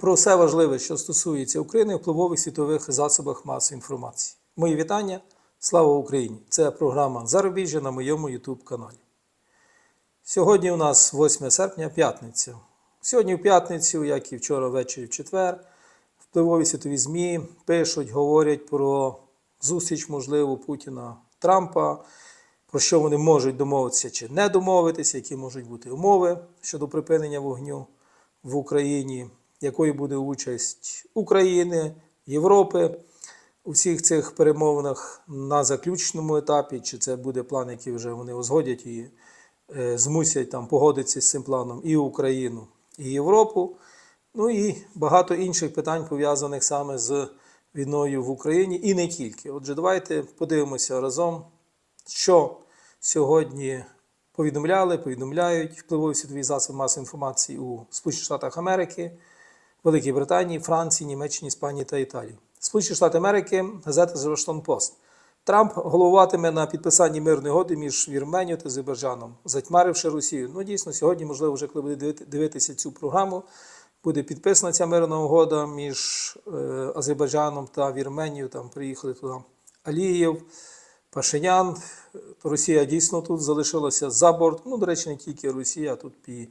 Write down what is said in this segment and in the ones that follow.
про все важливе, що стосується України, впливових світових засобах масової інформації. Мої вітання. Слава Україні! Це програма Зарубіжжя на моєму YouTube каналі. Сьогодні у нас 8 серпня, п'ятниця. Сьогодні в п'ятницю, як і вчора ввечері в четвер, впливові світові ЗМІ пишуть, говорять про зустріч, можливо, Путіна Трампа, про що вони можуть домовитися чи не домовитися, які можуть бути умови щодо припинення вогню в Україні, якою буде участь України, Європи у всіх цих перемовинах на заключному етапі, чи це буде план, який вже вони узгодять і е, змусять там погодитися з цим планом і Україну, і Європу. Ну і багато інших питань пов'язаних саме з війною в Україні і не тільки. Отже, давайте подивимося разом, що сьогодні повідомляли, повідомляють впливові світові засоби масової інформації у Сполучених Штатах Америки, Великій Британії, Франції, Німеччині, Іспанії та Італії. Сполучені Штати Америки, газета Washington Post. Трамп головуватиме на підписанні мирної угоди між Вірменією та Азербайджаном, затьмаривши Росію. Ну, дійсно, сьогодні, можливо, вже коли буде дивитися цю програму, буде підписана ця мирна угода між е, Азербайджаном та Вірменією. Там приїхали туди Алієв, Пашинян. Росія дійсно тут залишилася за борт. Ну, до речі, не тільки Росія, а тут і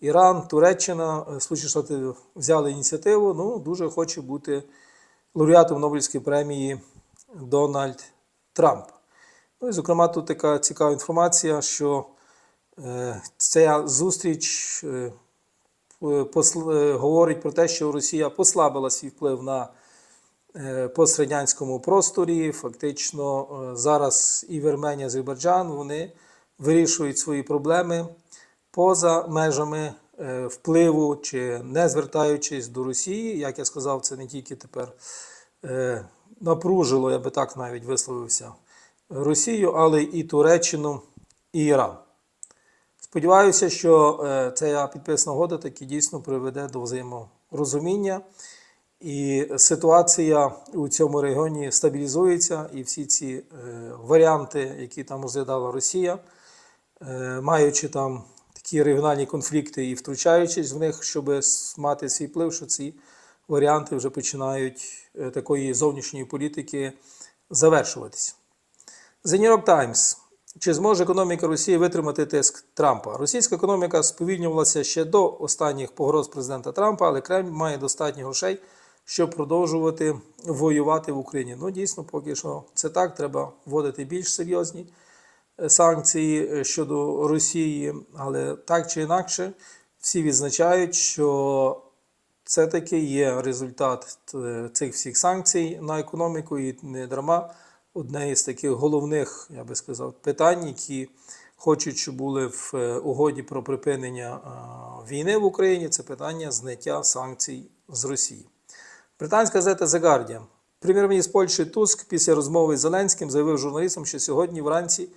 Іран, Туреччина, е, Сполучені Штати взяли ініціативу. Ну, дуже хоче бути лауреатом Нобелівської премії Дональд Трамп. Ну і, зокрема, тут така цікава інформація, що е, ця зустріч е, посл- е, говорить про те, що Росія послабила свій вплив на е, пострадянському просторі. Фактично, е, зараз і Вірменія, і Азербайджан вони вирішують свої проблеми поза межами е, впливу чи не звертаючись до Росії. Як я сказав, це не тільки тепер е, напружило, я би так навіть висловився, Росію, але і Туреччину, і Іран. Сподіваюся, що е, ця підписана угода таки дійсно приведе до взаєморозуміння, і ситуація у цьому регіоні стабілізується, і всі ці е, варіанти, які там розглядала Росія, е, маючи там такі регіональні конфлікти і втручаючись в них, щоб мати свій вплив, що ці варіанти вже починають е, такої зовнішньої політики завершуватися. The New York Times. Чи зможе економіка Росії витримати тиск Трампа? Російська економіка сповільнювалася ще до останніх погроз президента Трампа, але Кремль має достатньо грошей, щоб продовжувати воювати в Україні. Ну, дійсно, поки що це так. Треба вводити більш серйозні санкції е, щодо Росії, але так чи інакше, всі відзначають, що це таки є результат е, цих всіх санкцій на економіку і не дарма одне із таких головних, я би сказав, питань, які хочуть, щоб були в е, угоді про припинення війни в Україні, це питання зняття санкцій з Росії. Британська газета The Guardian. Прем'єр-міністр Польщі Туск після розмови з Зеленським заявив журналістам, що сьогодні вранці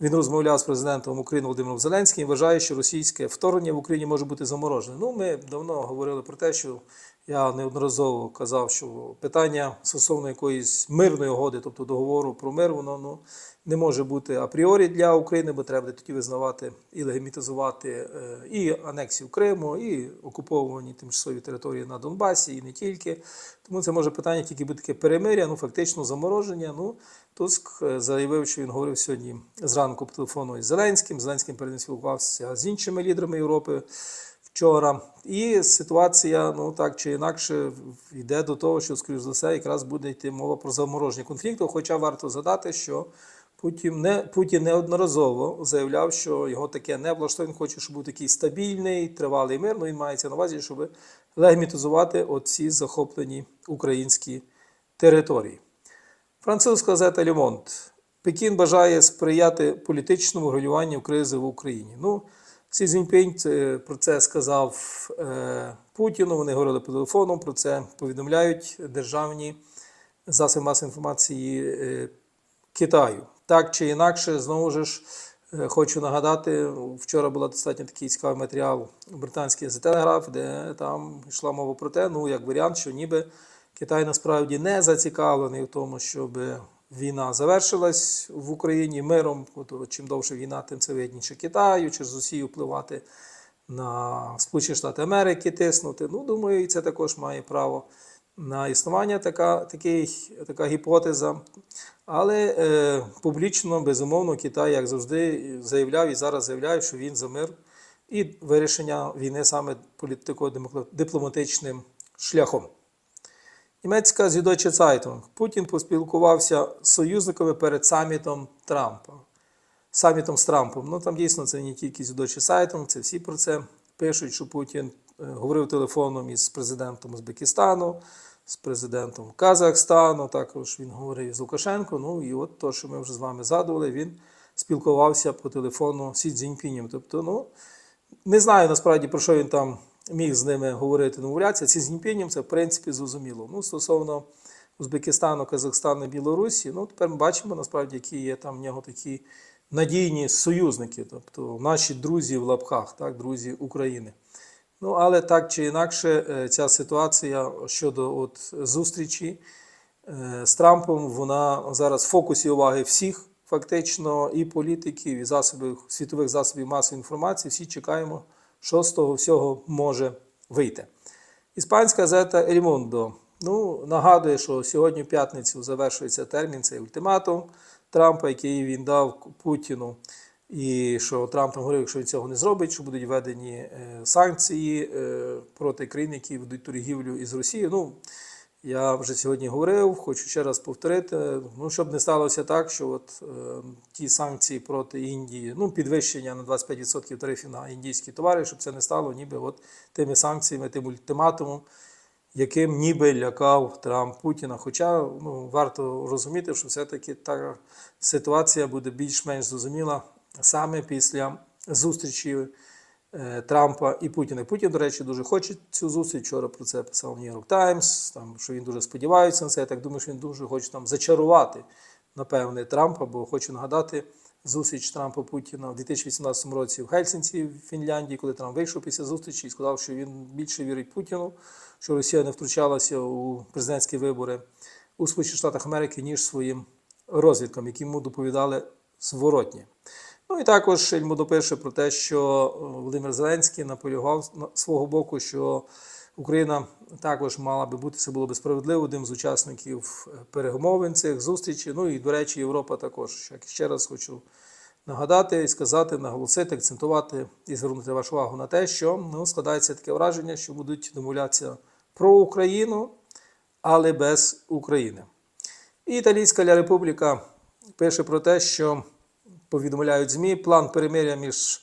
він розмовляв з президентом України Володимиром Зеленським і вважає, що російське вторгнення в Україні може бути заморожене. Ну, ми давно говорили про те, що я неодноразово казав, що питання стосовно якоїсь мирної угоди, тобто договору про мир, воно ну, не може бути апріорі для України, бо треба тоді визнавати і легімітизувати е, і анексію Криму, і окуповані тимчасові території на Донбасі, і не тільки. Тому це може питання тільки бути таке перемиря, ну фактично замороження. Ну, Туск е, заявив, що він говорив сьогодні зранку по телефону із Зеленським. Зеленським перед з іншими лідерами Європи вчора. І ситуація, ну так чи інакше, йде до того, що, скоріш за все, якраз буде йти мова про замороження конфлікту. Хоча варто згадати, що Путін, не, Путін неодноразово заявляв, що його таке не влаштує. Він хоче, щоб був такий стабільний, тривалий мир. Ну, він мається на увазі, щоб легімітизувати оці захоплені українські території. Французька газета Лемонт. Пекін бажає сприяти політичному регулюванню кризи в Україні. Ну, Сі Цзіньпінь про це сказав е, Путіну. Вони говорили по телефону. Про це повідомляють державні засоби масової інформації е, Китаю. Так чи інакше, знову ж е, хочу нагадати, вчора була достатньо такий цікавий матеріал у британській The Telegraph, де там йшла мова про те, ну як варіант, що ніби Китай насправді не зацікавлений в тому, щоб війна завершилась в Україні миром. От, чим довше війна, тим це вигідніше Китаю, через Росію впливати на Сполучені Штати Америки тиснути. Ну, думаю, і це також має право на існування така, такий, така гіпотеза. Але е, публічно, безумовно, Китай, як завжди, заявляв і зараз заявляє, що він за мир і вирішення війни саме політико-дипломатичним шляхом. Німецька Süddeutsche Zeitung. Путін поспілкувався з союзниками перед самітом Трампа. Самітом з Трампом. Ну там дійсно це не тільки Süddeutsche Zeitung, це всі про це пишуть, що Путін е, говорив телефоном із президентом Узбекистану, з президентом Казахстану. Також він говорив з Лукашенко. Ну і от то, що ми вже з вами згадували, він спілкувався по телефону Сі Цзіньпінем. Тобто, ну не знаю насправді про що він там міг з ними говорити, домовлятися. Ці з Цзіньпінем це в принципі зрозуміло. Ну, стосовно Узбекистану, Казахстану, Білорусі, ну тепер ми бачимо насправді, які є там в нього такі надійні союзники, тобто наші друзі в лапках, так, друзі України. Ну, але так чи інакше, е, ця ситуація щодо от зустрічі е, з Трампом, вона зараз в фокусі уваги всіх, фактично, і політиків, і засобів світових засобів масової інформації. Всі чекаємо, що з того всього може вийти. Іспанська газета Mundo ну, нагадує, що сьогодні в п'ятницю завершується термін цей ультиматум Трампа, який він дав Путіну. І що Трамп там говорив, якщо він цього не зробить, що будуть введені е, санкції е, проти країн, які ведуть торгівлю із Росією. Ну, я вже сьогодні говорив, хочу ще раз повторити. Ну, щоб не сталося так, що от е, ті санкції проти Індії, ну, підвищення на 25% тарифів на індійські товари, щоб це не стало ніби от тими санкціями, тим ультиматумом, яким ніби лякав Трамп Путіна. Хоча ну, варто розуміти, що все-таки та ситуація буде більш-менш зрозуміла саме після зустрічі Трампа і Путіна. Путін, до речі, дуже хоче цю зустріч. Вчора про це писав New York Times, там, що він дуже сподівається на це. Я так думаю, що він дуже хоче там зачарувати, напевне, Трампа, бо хочу нагадати. Зустріч Трампа Путіна в 2018 році в Гельсінці, в Фінляндії, коли Трамп вийшов після зустрічі і сказав, що він більше вірить Путіну, що Росія не втручалася у президентські вибори у Сполучених Штатах Америки, ніж своїм розвідкам, які йому доповідали зворотні. Ну і також йому допише про те, що Володимир Зеленський наполягав на свого боку, що Україна також мала би бути це було би справедливо одним з учасників перемовин цих зустрічей. Ну і, до речі, Європа також. Як ще раз хочу нагадати і сказати, наголосити, акцентувати і звернути вашу увагу на те, що ну, складається таке враження, що будуть домовлятися про Україну, але без України. І Італійська Ля Републіка пише про те, що повідомляють ЗМІ план перемиря між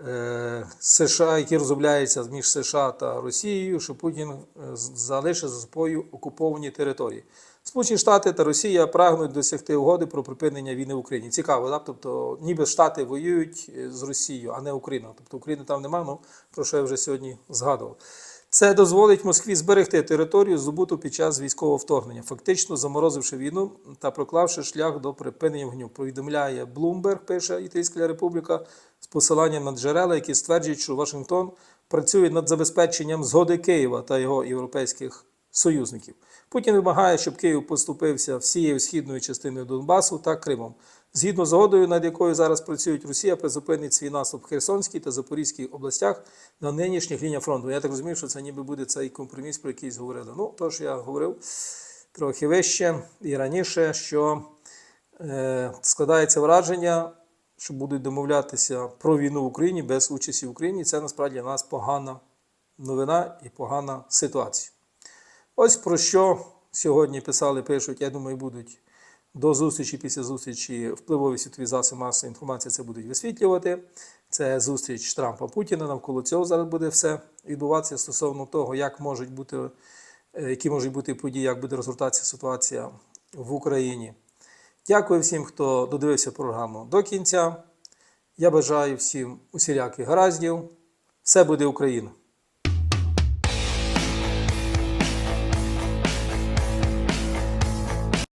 е, США, який розробляється між США та Росією, що Путін е, залишить за собою окуповані території. Сполучені Штати та Росія прагнуть досягти угоди про припинення війни в Україні. Цікаво, так? Тобто, ніби Штати воюють е, з Росією, а не Україна. Тобто України там немає, ну про що я вже сьогодні згадував. Це дозволить Москві зберегти територію, здобуту під час військового вторгнення, фактично заморозивши війну та проклавши шлях до припинення вогню. Повідомляє Блумберг, пише Італійська Республіка, з посиланням на джерела, які стверджують, що Вашингтон працює над забезпеченням згоди Києва та його європейських союзників. Путін вимагає, щоб Київ поступився всією східною частиною Донбасу та Кримом. Згідно з угодою, над якою зараз працюють Росія, призупинить свій наступ в Херсонській та Запорізькій областях на нинішніх лініях фронту. Я так розумію, що це ніби буде цей компроміс, про який говорили. Ну, то ж я говорив трохи вище і раніше, що е, складається враження, що будуть домовлятися про війну в Україні без участі в Україні. Це насправді для нас погана новина і погана ситуація. Ось про що сьогодні писали, пишуть, я думаю, будуть до зустрічі після зустрічі впливові світові засоби масової інформації це будуть висвітлювати. Це зустріч Трампа Путіна. Навколо цього зараз буде все відбуватися стосовно того, як можуть бути, е, які можуть бути події, як буде розгортатися ситуація в Україні. Дякую всім, хто додивився програму до кінця. Я бажаю всім усіляких гараздів. Все буде Україна!